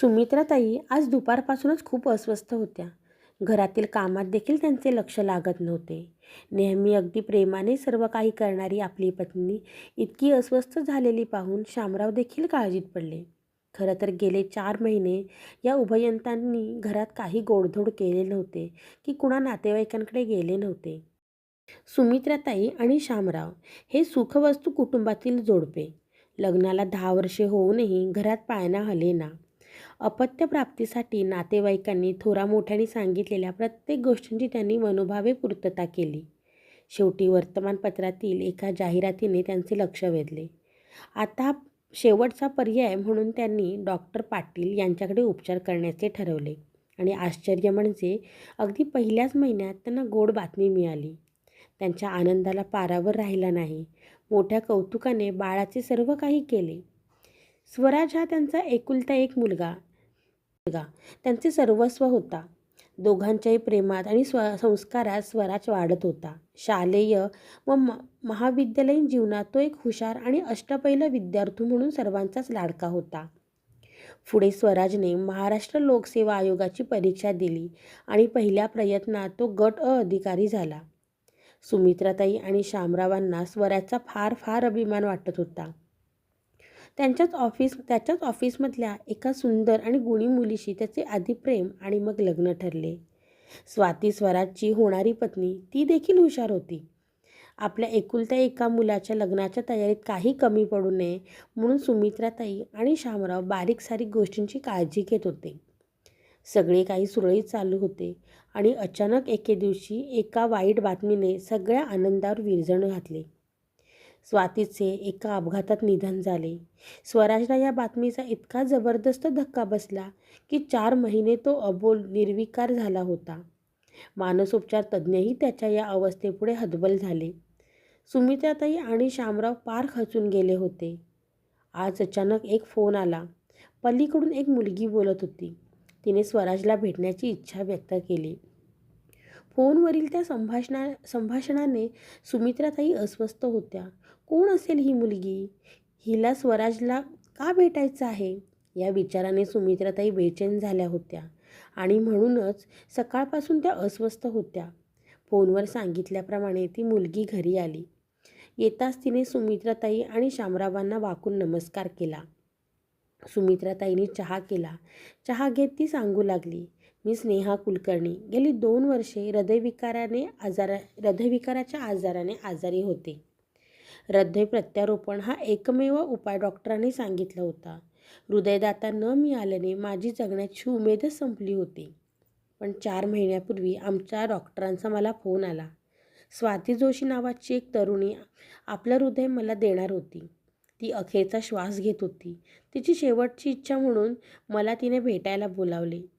सुमित्राताई आज दुपारपासूनच खूप अस्वस्थ होत्या. घरातील कामात देखील त्यांचे लक्ष लागत नव्हते. नेहमी अगदी प्रेमाने सर्व काही करणारी आपली पत्नी इतकी अस्वस्थ झालेली पाहून शामराव देखील काळजीत पडले. खरं तर गेले चार महिने या उभयंतांनी घरात काही गोडधोड केले नव्हते की कुणा नातेवाईकांकडे गेले नव्हते. सुमित्राताई आणि शामराव हे सुखवस्तू कुटुंबातील जोडपे. लग्नाला दहा वर्षे होऊनही घरात पाळणा हलेना. अपत्यप्राप्तीसाठी नातेवाईकांनी थोरा मोठ्याने सांगितलेल्या प्रत्येक गोष्टींची त्यांनी मनोभावे पूर्तता केली. शेवटी वर्तमानपत्रातील एका जाहिरातीने त्यांचे लक्ष वेधले. आता शेवटचा पर्याय म्हणून त्यांनी डॉक्टर पाटील यांच्याकडे उपचार करण्याचे ठरवले आणि आश्चर्य म्हणजे अगदी पहिल्याच महिन्यात त्यांना गोड बातमी मिळाली. त्यांच्या आनंदाला पारावर राहिला नाही. मोठ्या कौतुकाने बाळाचे सर्व काही केले. स्वराज हा त्यांचा एकुलता एक मुलगा. मुलगा. त्यांचे सर्वस्व होता. दोघांच्याही प्रेमात आणि स्व संस्कारात स्वराज वाढत होता. शालेय व म महाविद्यालयीन जीवनात तो एक हुशार आणि अष्टपैल विद्यार्थी म्हणून सर्वांचाच लाडका होता. पुढे स्वराजने महाराष्ट्र लोकसेवा आयोगाची परीक्षा दिली आणि पहिल्या प्रयत्नात तो गट अ अधिकारी झाला. सुमित्राताई आणि शामरावांना स्वराजचा फार फार अभिमान वाटत होता. त्यांच्याच ऑफिस त्याच्याच ऑफिसमधल्या एका सुंदर आणि गुणी मुलीशी त्याचे आधी प्रेम आणि मग लग्न ठरले. स्वाती स्वराजची होणारी पत्नी ती देखील हुशार होती. आपल्या एकुलत्या एका मुलाच्या लग्नाच्या तयारीत काही कमी पडू नये म्हणून सुमित्राताई आणि शामराव बारीक सारीक गोष्टींची काळजी घेत होते. सगळे काही सुरळीत चालू होते आणि अचानक एके दिवशी एका वाईट बातमीने सगळ्या आनंदावर विरजण घातले. स्वातीचे एका अपघातात निधन झाले. स्वराजला या बातमीचा इतका जबरदस्त धक्का बसला की चार महिने तो अबोल निर्विकार झाला होता. मानसोपचार तज्ज्ञही त्याच्या या अवस्थेपुढे हतबल झाले. सुमित्राताई आणि शामराव पार खचून गेले होते. आज अचानक एक फोन आला. पल्लीकडून एक मुलगी बोलत होती. तिने स्वराजला भेटण्याची इच्छा व्यक्त केली. फोनवरील त्या संभाषणा संभाषणाने सुमित्राताई अस्वस्थ होत्या. कोण असेल ही मुलगी? हिला स्वराजला का भेटायचं आहे? या विचाराने सुमित्राताई बेचैन झाल्या होत्या आणि म्हणूनच सकाळपासून त्या अस्वस्थ होत्या. फोनवर सांगितल्याप्रमाणे ती मुलगी घरी आली. येताच तिने सुमित्राताई आणि शामरावांना वाकून नमस्कार केला. सुमित्राताईंनी चहा केला. चहा घेत ती सांगू लागली. मी स्नेहा कुलकर्णी. गेली दोन वर्षे हृदयविकाराने आजारा हृदयविकाराच्या आजाराने आजारी होते. हृदय प्रत्यारोपण हा एकमेव उपाय डॉक्टरांनी सांगितला होता. हृदयदाता न मिळाल्याने माझी जगण्याची उमेदच संपली होती. पण चार महिन्यापूर्वी आमच्या डॉक्टरांचा मला फोन आला. स्वाती जोशी नावाची एक तरुणी आपलं हृदय मला देणार होती. ती अखेरचा श्वास घेत होती. तिची शेवटची इच्छा म्हणून मला तिने भेटायला बोलावले.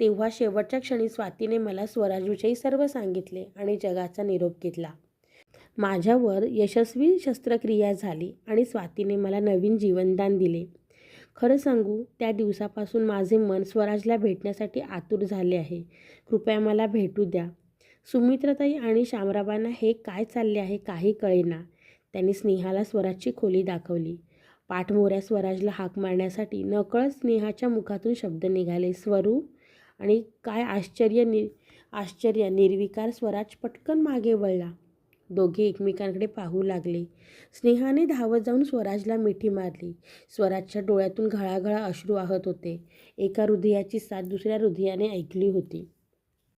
तेव्हा शेवटच्या क्षणी स्वातीने मला स्वराजविषयी सर्व सांगितले आणि जगाचा निरोप घेतला. माझ्यावर यशस्वी शस्त्रक्रिया झाली आणि स्वातीने मला नवीन जीवनदान दिले. खरं सांगू त्या दिवसापासून माझे मन स्वराजला भेटण्यासाठी आतुर झाले आहे. कृपया मला भेटू द्या. सुमित्रताई आणि शामराबांना हे काय चालले आहे काही कळेना. त्यांनी स्नेहाला स्वराजची खोली दाखवली. पाठमोऱ्या स्वराजला हाक मारण्यासाठी नकळत स्नेहाच्या मुखातून शब्द निघाले स्वरू आणि काय आश्चर्य नि आश्चर्य निर्विकार स्वराज पटकन मागे वळला. दोघे एकमेकांकडे पाहू लागले. स्नेहाने धावत जाऊन स्वराजला मिठी मारली. स्वराजच्या डोळ्यातून घळाघळा अश्रू वाहत होते. एका हृदयाची साथ दुसऱ्या हृदयाने ऐकली होती.